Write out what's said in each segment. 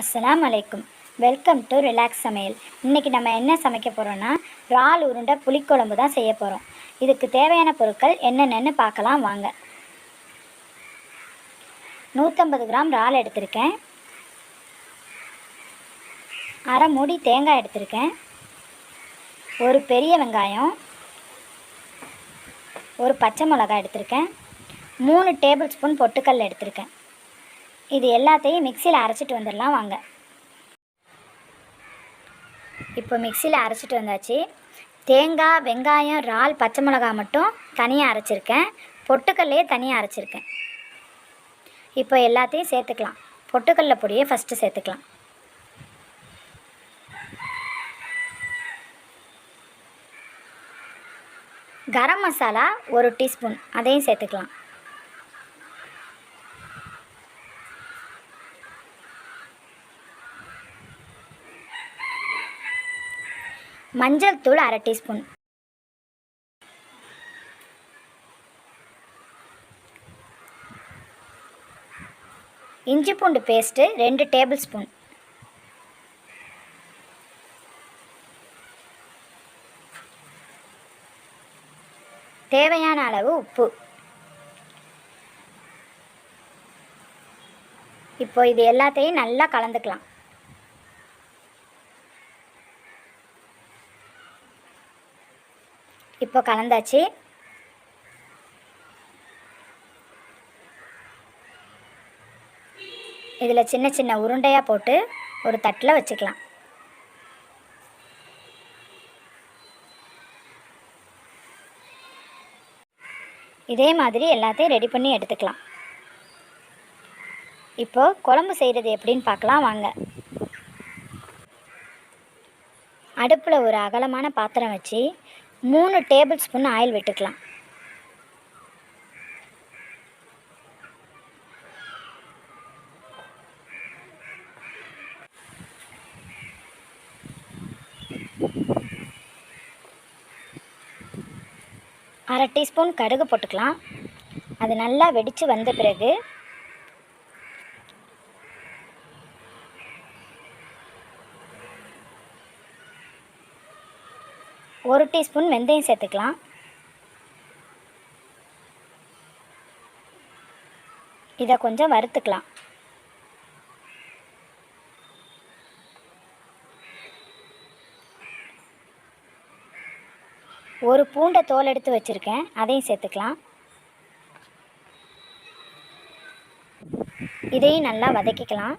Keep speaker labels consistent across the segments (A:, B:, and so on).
A: அஸ்லாம் அலைக்கும் welcome to relax சமையல். இன்றைக்கி நம்ம என்ன சமைக்க போகிறோன்னா இறால் உருண்டை புளிக்குழம்பு தான் செய்ய போகிறோம் இதுக்கு தேவையான பொருட்கள் என்னென்னு பார்க்கலாம் வாங்க. நூற்றம்பது கிராம் இறால் எடுத்திருக்கேன். அரை மூடி தேங்காய் எடுத்திருக்கேன். ஒரு பெரிய வெங்காயம். ஒரு பச்சை மிளகாய் எடுத்திருக்கேன். மூணு டேபிள் ஸ்பூன் பொட்டுக்கல் எடுத்திருக்கேன். இது எல்லாத்தையும் மிக்சியில் அரைச்சிட்டு வந்துடலாம் வாங்க. இப்போ மிக்சியில் அரைச்சிட்டு வந்தாச்சு. தேங்காய் வெங்காயம் இறால் பச்சை மிளகாய் மட்டும் தனியாக அரைச்சிருக்கேன். பொட்டுக்கல்லையே தனியாக அரைச்சிருக்கேன். இப்போ எல்லாத்தையும் சேர்த்துக்கலாம். பொட்டுக்கல்ல பொடியை ஃபஸ்ட்டு சேர்த்துக்கலாம். கரம் மசாலா ஒரு டீஸ்பூன் அதையும் சேர்த்துக்கலாம். மஞ்சள் தூள் அரை டீஸ்பூன். இஞ்சி பூண்டு பேஸ்ட்டு ரெண்டு டேபிள் ஸ்பூன். தேவையான அளவு உப்பு. இப்போ இது எல்லாத்தையும் நல்லா கலந்துக்கலாம். இப்போ கலந்தாச்சு. இதில் சின்ன சின்ன உருண்டையாக போட்டு ஒரு தட்டில் வச்சுக்கலாம். இதே மாதிரி எல்லாத்தையும் ரெடி பண்ணி எடுத்துக்கலாம். இப்போ குழம்பு செய்கிறது எப்படின்னு பார்க்கலாம் வாங்க. அடுப்பில் ஒரு அகலமான பாத்திரம் வச்சு மூணு டேபிள் ஸ்பூன் ஆயில் விட்டுக்கலாம். அரை டீஸ்பூன் கடுகு போட்டுக்கலாம். அது நல்லா வெடித்து வந்த பிறகு ஒரு டீஸ்பூன் வெந்தயம் சேர்த்துக்கலாம். இதை கொஞ்சம் வறுத்துக்கலாம். ஒரு பூண்டை தோல் எடுத்து வச்சுருக்கேன். அதையும் சேர்த்துக்கலாம். இதையும் நல்லா வதக்கிக்கலாம்.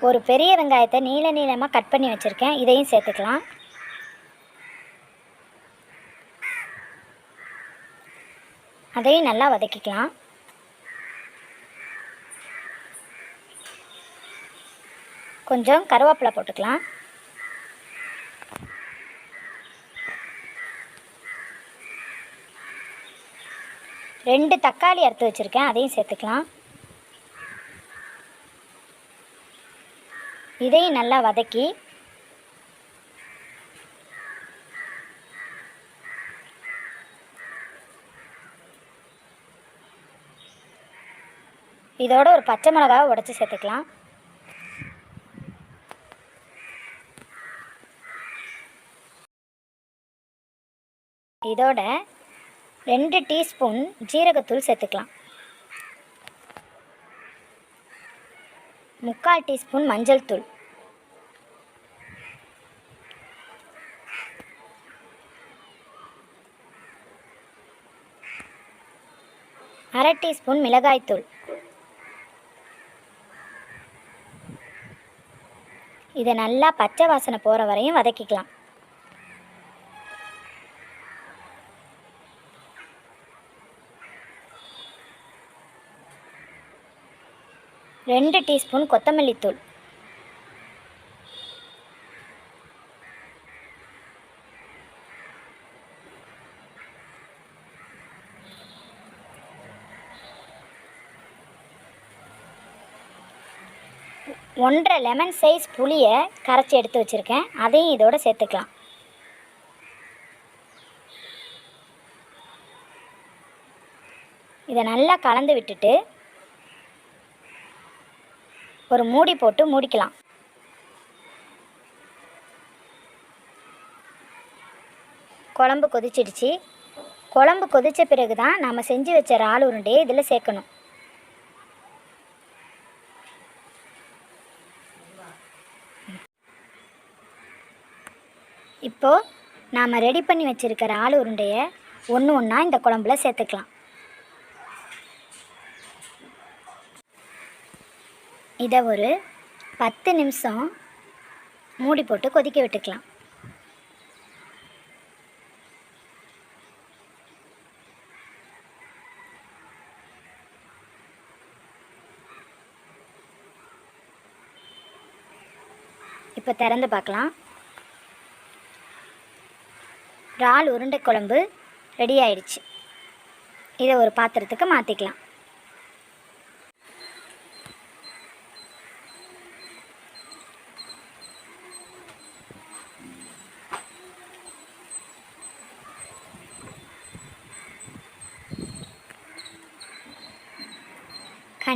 A: ஒரு பெரிய வெங்காயத்தை நீல நீளமாக கட் பண்ணி வச்சுருக்கேன். இதையும் சேர்த்துக்கலாம். அதையும் நல்லா வதக்கிக்கலாம். கொஞ்சம் கருவேப்பிலை போட்டுக்கலாம். ரெண்டு தக்காளி அறுத்து வச்சுருக்கேன். அதையும் சேர்த்துக்கலாம். இதையும் நல்லா வதக்கி இதோட ஒரு பச்சை மிளகாவை உடச்சி சேர்த்துக்கலாம். இதோட ரெண்டு டீஸ்பூன் ஜீரகத்தூள் சேர்த்துக்கலாம். முக்கால் டீஸ்பூன் மஞ்சள் தூள். அரை டீஸ்பூன் மிளகாய்த்தூள் இதை நல்லா பச்சை வாசனை போகிற வரையும் வதக்கிக்கலாம். ரெண்டு டீஸ்பூன் கொத்தமல்லி தூள். ஒன்றரை லெமன் சைஸ் புளியை கரைச்சி எடுத்து வச்சுருக்கேன். அதையும் இதோட சேர்த்துக்கலாம். இதை நல்லா கலந்து விட்டுட்டு ஒரு மூடி போட்டு மூடிக்கலாம். குழம்பு கொதிச்சிடுச்சு. குழம்பு கொதித்த பிறகு தான் நம்ம செஞ்சு வச்ச இறால் உருண்டையை இதில் சேர்க்கணும். இப்போது நாம் ரெடி பண்ணி வச்சுருக்கிற ஆள் உருண்டையை ஒன்று ஒன்றா இந்த குழம்புல சேர்த்துக்கலாம். இதை ஒரு பத்து நிமிஷம் மூடி போட்டு கொதிக்க விட்டுக்கலாம். இப்போ திறந்து பார்க்கலாம். இறால் உருண்டை குழம்பு ரெடி ஆயிடுச்சு. இதை ஒரு பாத்திரத்துக்கு மாற்றிக்கலாம்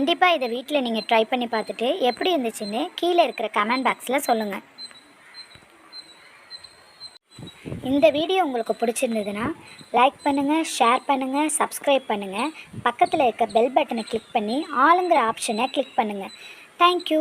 A: கண்டிப்பாக இதை வீட்டில் நீங்கள் ட்ரை பண்ணி பார்த்துட்டு எப்படி இருந்துச்சுன்னு கீழே இருக்கிற கமெண்ட் பாக்ஸில் சொல்லுங்கள் இந்த வீடியோ உங்களுக்கு பிடிச்சிருந்ததுன்னா லைக் பண்ணுங்கள் ஷேர் பண்ணுங்கள் சப்ஸ்கிரைப் பண்ணுங்கள் பக்கத்தில் இருக்க பெல் பட்டனை கிளிக் பண்ணி ஆளுங்கிற ஆப்ஷனை கிளிக் பண்ணுங்கள் தேங்க்யூ